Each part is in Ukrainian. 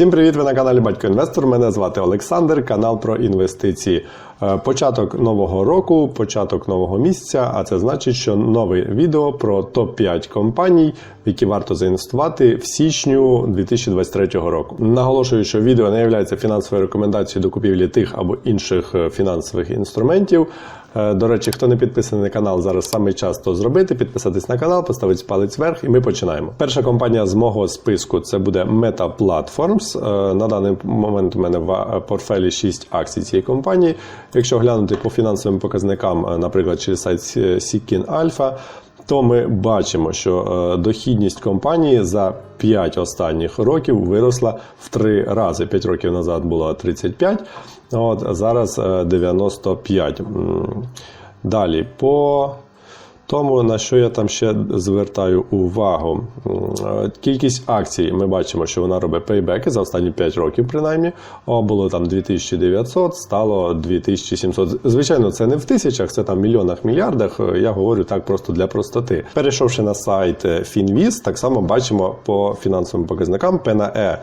Всім привіт! Ви на каналі Батько Інвестор. Мене звати Олександр, канал про інвестиції. Е, Початок нового року, початок нового місяця, а це значить, що нове відео про топ-5 компаній, в які варто заінвестувати в січню 2023 року. Наголошую, що відео не є фінансовою рекомендацією до купівлі тих або інших е, фінансових інструментів. Е, До речі, хто не підписаний на канал, зараз саме час то зробити, підписатись на канал, поставити палець вверх, і ми починаємо. Перша компанія з мого списку це буде Meta Platforms. Е, На даний момент у мене в е, портфелі 6 акцій цієї компанії. Якщо глянути по фінансовим показникам, наприклад, через сайт Seeking Alpha, то ми бачимо, що дохідність компанії за 5 останніх років виросла в 3 рази. 5 років назад було 35, от, зараз е, 95. Далі по тому, на що я там ще звертаю увагу. Е, Кількість акцій ми бачимо, що вона робить пейбеки за останні 5 років, принаймні. О, було там 2900, стало 2700. Звичайно, це не в тисячах, це там в мільйонах, мільярдах. Е, Я говорю так просто для простоти. Перейшовши на сайт е, Finviz, так само бачимо по фінансовим показникам ПНЕ е,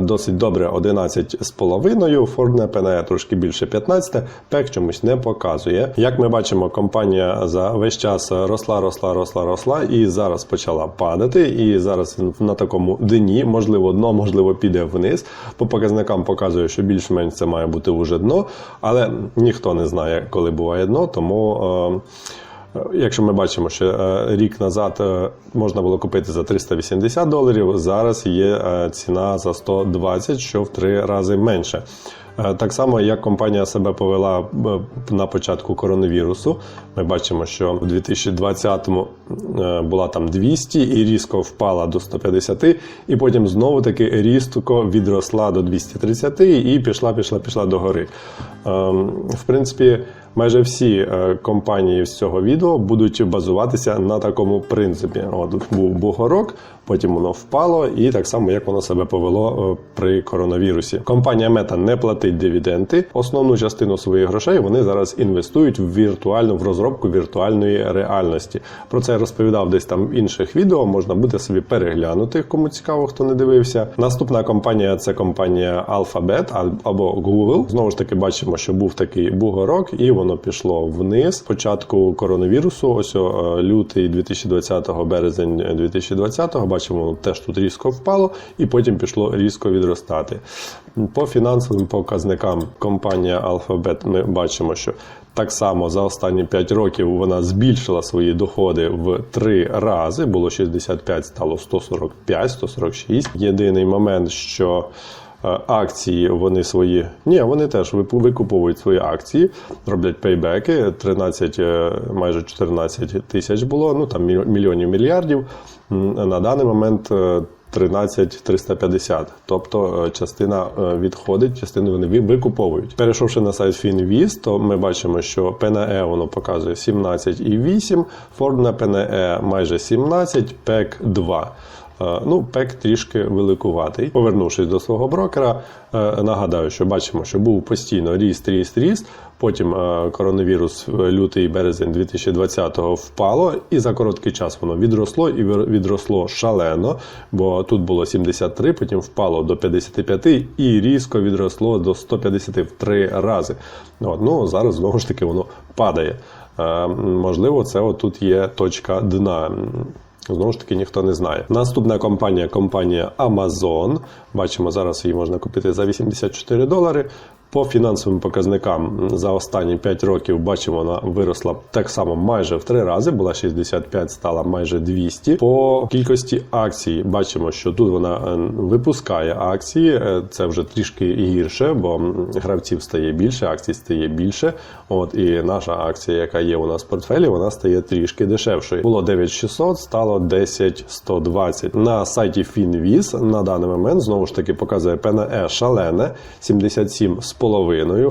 досить добре 11,5, Фордне ПНЕ трошки більше 15, ПЕК чомусь не показує. Як ми бачимо, компанія за весь час росла, росла, росла, росла і зараз почала падати. І зараз на такому дні, можливо, дно, можливо, піде вниз. По показникам показує, що більш-менш це має бути вже дно, але ніхто не знає, коли буває дно, тому. Е, Якщо ми бачимо, що е, рік назад е, можна було купити за 380 доларів, зараз є е, ціна за 120, що в три рази менше. Е, Так само, як компанія себе повела е, на початку коронавірусу, ми бачимо, що в 2020-му е, була там 200 і різко впала до 150, і потім знову таки різко відросла до 230 і пішла, пішла, пішла до гори. Ем, В принципі, майже всі компанії з цього відео будуть базуватися на такому принципі. От був бугорок, потім воно впало, і так само як воно себе повело при коронавірусі. Компанія Мета не платить дивіденди. Основну частину своїх грошей вони зараз інвестують в віртуальну в розробку віртуальної реальності. Про це я розповідав десь там в інших відео. Можна буде собі переглянути, кому цікаво, хто не дивився. Наступна компанія це компанія Alphabet або Google. Знову ж таки, бачимо, що був такий бугорок, і воно пішло вниз. Початку коронавірусу, ось о, лютий 2020, березень 2020, бачимо, воно теж тут різко впало, і потім пішло різко відростати. По фінансовим показникам компанія Alphabet ми бачимо, що так само за останні 5 років вона збільшила свої доходи в 3 рази. Було 65, стало 145, 146. Єдиний момент, що е, акції вони свої. Ні, вони теж викуповують свої акції, роблять пейбеки. 13, е, майже 14 тисяч було, ну там мільйонів мільярдів. На даний момент. Е, 13 350. Тобто е, частина е, відходить, частину вони викуповують. Перейшовши на сайт FinViz, то ми бачимо, що ПНЕ воно показує 17,8, Ford на ПНЕ майже 17, ПЕК 2. Е, Ну, ПЕК трішки великуватий. Повернувшись до свого брокера, е, нагадаю, що бачимо, що був постійно ріст, ріст, ріст. Потім е, коронавірус лютий березень 2020-го впало, і за короткий час воно відросло і відросло шалено, бо тут було 73, потім впало до 55 і різко відросло до 150 в три рази. От, ну, зараз знову ж таки воно падає. Можливо, це отут є точка дна. Знову ж таки, ніхто не знає. Наступна компанія компанія Amazon. Бачимо, зараз її можна купити за 84 долари. По фінансовим показникам за останні 5 років бачимо, вона виросла так само майже в 3 рази. Була 65, стала майже 200. По кількості акцій бачимо, що тут вона е, випускає акції. Е, Це вже трішки гірше, бо гравців стає більше, акцій стає більше. От і наша акція, яка є у нас в портфелі, вона стає трішки дешевшою. Було 9600, стало 10120. На сайті Finviz на даний момент знову ж таки показує ПНЕ шалене 77,5,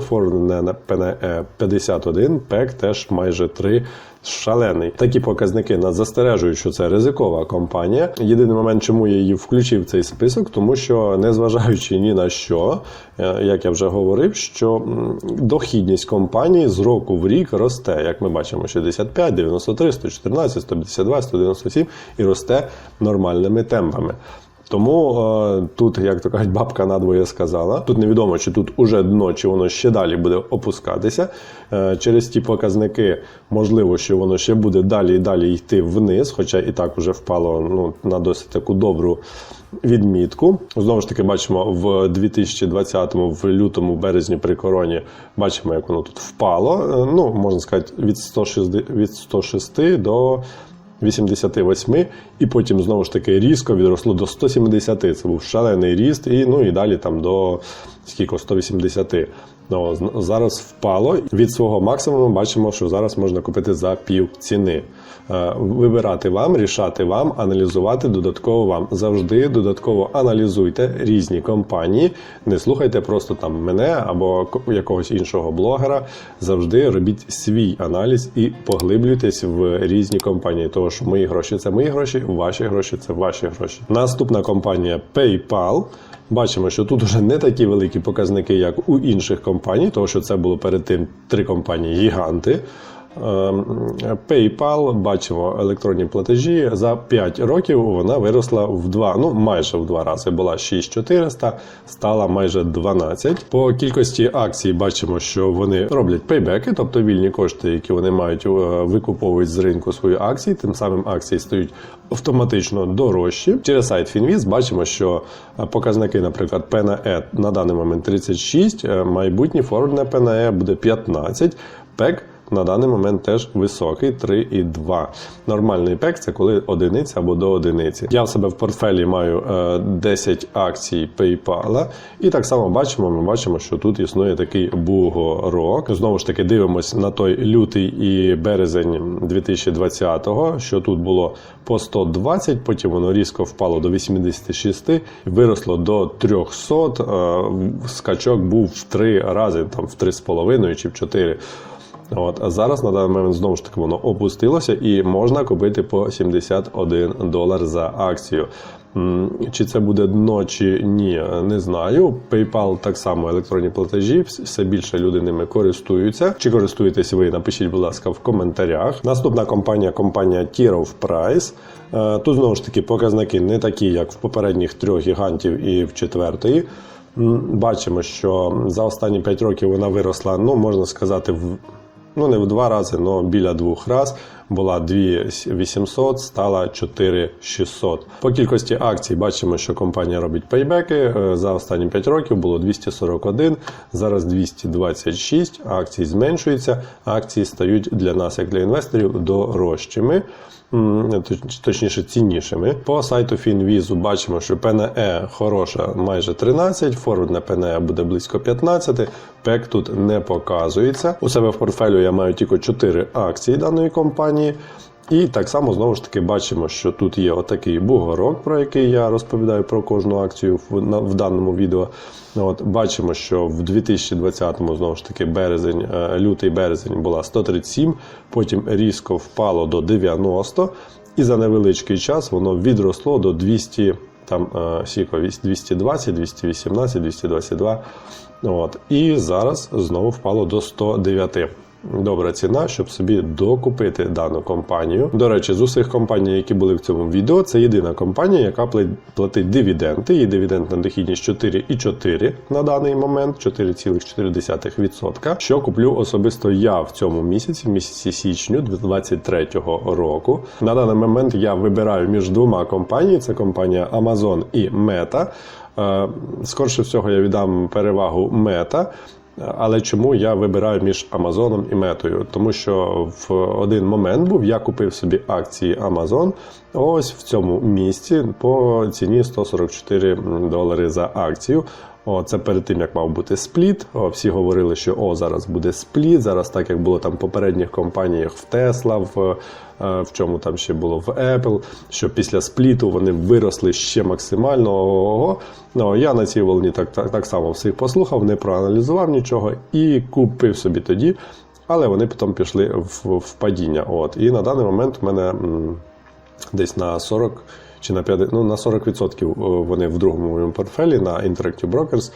Форне ПНЕ 51, ПЕК теж майже 3 шалений. Такі показники нас застережують, що це ризикова компанія. Єдиний момент, чому я її включив в цей список, тому що незважаючи ні на що, е, як я вже говорив, що дохідність компанії з року в рік росте. Як ми бачимо, 65, 93, 114, 152, 197 і росте нормальними темпами. Тому е, тут, як то кажуть, бабка надвоє сказала. Тут невідомо, чи тут уже дно, чи воно ще далі буде опускатися. Е, через ті показники можливо, що воно ще буде далі і далі йти вниз, хоча і так вже впало ну, на досить таку добру відмітку. Знову ж таки, бачимо в 2020-му, в лютому, березні при короні, бачимо, як воно тут впало. Е, Ну, можна сказати, від 106, від 106 до 88, і потім знову ж таки різко відросло до 170. Це був шалений ріст, і ну і далі там до скільки 180. Ну, зараз впало від свого максимуму. Бачимо, що зараз можна купити за пів ціни. Е, Вибирати вам, рішати вам, аналізувати додатково вам. Завжди додатково аналізуйте різні компанії. Не слухайте просто там мене або якогось іншого блогера. Завжди робіть свій аналіз і поглиблюйтесь в різні компанії. Тому що мої гроші це мої гроші, ваші гроші це ваші гроші. Наступна компанія PayPal. Бачимо, що тут вже не такі великі показники, як у інших компаній, тому що це було перед тим три компанії гіганти. Ем, PayPal, бачимо електронні платежі. За 5 років вона виросла в 2, ну майже в 2 рази. Була 6400, стала майже 12. По кількості акцій бачимо, що вони роблять пейбеки, тобто вільні кошти, які вони мають, е, викуповують з ринку свої акції. Тим самим акції стають автоматично дорожчі. Через сайт Finviz бачимо, що показники, наприклад, на E даний момент 36, е, майбутній форвардне P E буде 15, PEC на даний момент теж високий 3,2. Нормальний пек це коли одиниця або до одиниці. Я в себе в портфелі маю е, 10 акцій PayPal, і так само бачимо, ми бачимо, що тут існує такий бугорок. Знову ж таки, дивимось на той лютий і березень 2020-го, що тут було по 120, потім воно різко впало до 86, виросло до 300. е, Скачок був в 3 рази, там в 3,5 чи в 4. От, а зараз на даний момент знову ж таки воно опустилося і можна купити по 71 долар за акцію. Чи це буде дно, чи ні, не знаю. PayPal так само електронні платежі, все більше люди ними користуються. Чи користуєтесь ви? Напишіть, будь ласка, в коментарях. Наступна компанія компанія Tier of Price. Е, Тут знову ж таки показники не такі, як в попередніх трьох гігантів і в четвертої. Бачимо, що за останні 5 років вона виросла, ну можна сказати, в ну не в два рази, але біля двох раз. Була 2800, стала 4600. По кількості акцій бачимо, що компанія робить пейбеки. Е, За останні 5 років було 241, зараз 226. Акції зменшуються, акції стають для нас, як для інвесторів, дорожчими. Точ- Точніше, ціннішими. По сайту Фінвізу бачимо, що ПНЕ хороша майже 13, форвардне ПНЕ буде близько 15, ПЕК тут не показується. У себе в портфелю я маю тільки 4 акції даної компанії. І так само знову ж таки бачимо, що тут є отакий бугорок, про який я розповідаю про кожну акцію в, на, в даному відео. От, бачимо, що в 2020-му знову ж таки березень, е, лютий березень була 137, потім різко впало до 90, і за невеличкий час воно відросло до 200, там е, сіко, 220, 218, 222. От, і зараз знову впало до 109. Добра ціна, щоб собі докупити дану компанію. До речі, з усіх компаній, які були в цьому відео, це єдина компанія, яка платить дивіденди. Її дивідендна дохідність 4,4 на даний момент, 4,4%. Що куплю особисто я в цьому місяці, в місяці січню 2023 року. На даний момент я вибираю між двома компаніями: це компанія Amazon і Meta. Е, Скорше всього, я віддам перевагу Meta. Але чому я вибираю між Амазоном і метою? Тому що в один момент був, я купив собі акції Amazon ось в цьому місці по ціні 144 долари за акцію. О, це перед тим, як мав бути спліт. О, всі говорили, що о, зараз буде спліт. Зараз, так як було там в попередніх компаніях в Tesla, в, е, в чому там ще було в Apple, що після спліту вони виросли ще максимально. Ого. Ну, я на цій волні так, так, так само всіх послухав, не проаналізував нічого і купив собі тоді. Але вони потім пішли в, в падіння. От. І на даний момент в мене м, десь на 40 чи на 50, ну, на 40% вони в другому моєму портфелі на Interactive Brokers.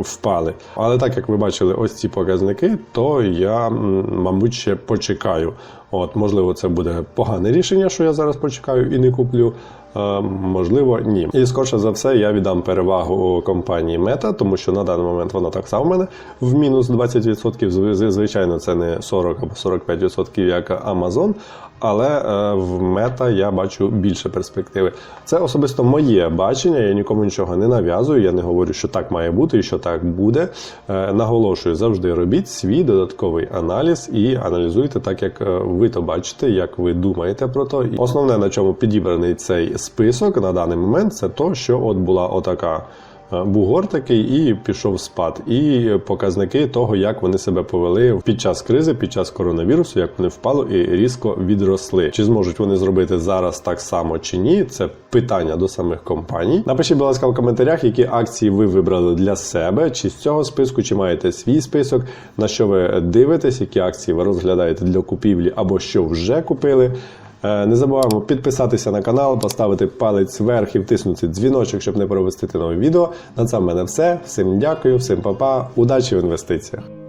впали. Але так як ви бачили ось ці показники, то я, мабуть, ще почекаю. От, можливо, це буде погане рішення, що я зараз почекаю і не куплю. Е, Можливо, ні. І скорше за все, я віддам перевагу компанії Meta, тому що на даний момент вона так само в мене в мінус 20%. Зв- зв- Звичайно, це не 40 або 45%, як Amazon, але е, в Meta я бачу більше перспективи. Це особисто моє бачення. Я нікому нічого не нав'язую. Я не говорю, що так має бути і що так буде. Е, Наголошую, завжди робіть свій додатковий аналіз і аналізуйте так, як е, ви то бачите, як ви думаєте про то. І Основне, на чому підібраний цей список на даний момент, це то, що от була отака. Е, Бугор такий і пішов спад, і показники того, як вони себе повели під час кризи, під час коронавірусу, як вони впали і різко відросли. Чи зможуть вони зробити зараз так само чи ні? Це питання до самих компаній. Напишіть, будь ласка, в коментарях, які акції ви вибрали для себе, чи з цього списку, чи маєте свій список, на що ви дивитесь, які акції ви розглядаєте для купівлі або що вже купили. Е, Не забуваємо підписатися на канал, поставити палець вверх і втиснути дзвіночок, щоб не пропустити нове відео. На це в мене все. Всім дякую, всім па-па, удачі в інвестиціях.